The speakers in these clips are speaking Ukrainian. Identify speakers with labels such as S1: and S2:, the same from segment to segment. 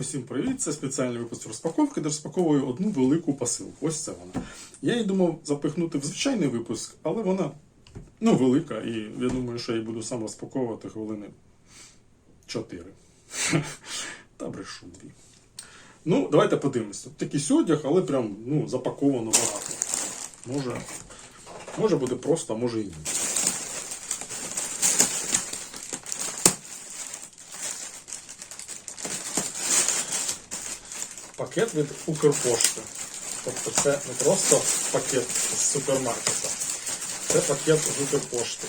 S1: Усім привіт! Це спеціальний випуск розпаковки, де розпаковую одну велику посилку. Ось це вона. Я її думав запихнути в звичайний випуск, але вона ну, велика, і я думаю, що я її буду сам розпаковувати хвилини 4. Та брешу дві. Ну, давайте подивимося. Тут такий одяг, але прям ну, запаковано багато. Може, може буде просто, а може і ні. Пакет від Укрпошти. Тобто це не просто пакет з супермаркета, це пакет з Укрпошти.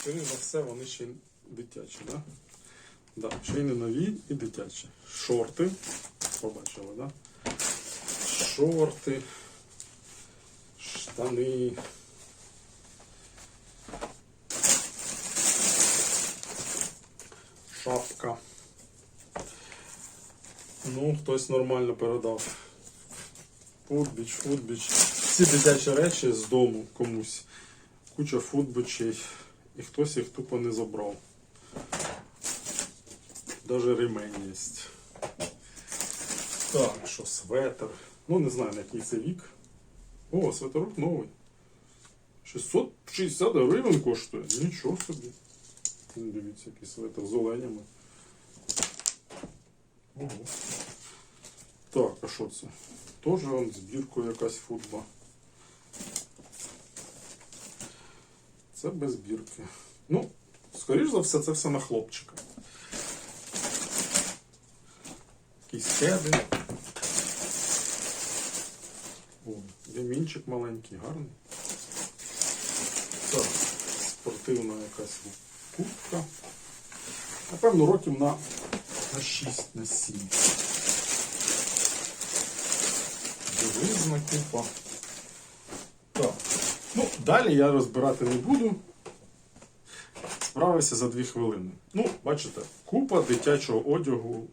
S1: Скоріше за все, вони ще й дитячі, да? Да, ще й не нові і дитячі. Шорти. Побачили, да? Шорти, штани. Ну, хтось нормально передав. Футбіч, футбіч. Всі дитячі речі з дому комусь. Куча футбічей. І хтось їх тупо не забрав. Даже ремень є. Так, що светр. Ну, не знаю, на який це вік. О, светерок новий. 660 гривень коштує. Нічого собі. Дивіться, який светр з оленями. Ого. Так, а що це? Тоже он збіркою якась футба. Це без бірки. Ну, скоріш за все, це все на хлопчика. Якісь кеди. О, лімінчик маленький, гарний. Так, спортивна якась куртка. Напевно, років на 6, на 7. Білизна купа. Так. Ну, далі я розбирати не буду. Справився за 2 хвилини. Ну, бачите, купа дитячого одягу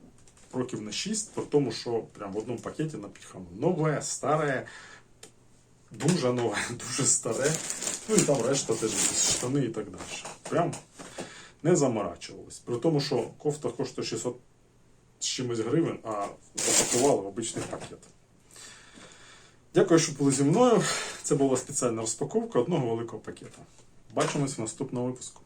S1: років на 6, при тому, що прям в одному пакеті напіхано. Нове, старе, дуже нове, дуже старе. Ну і там решта теж штани і так далі. Прям не заморачувались. При тому, що кофта коштує 600 з чимось гривень, а запакували в обичний пакет. Дякую, що були зі мною. Це була спеціальна розпаковка одного великого пакета. Бачимось в наступному випуску.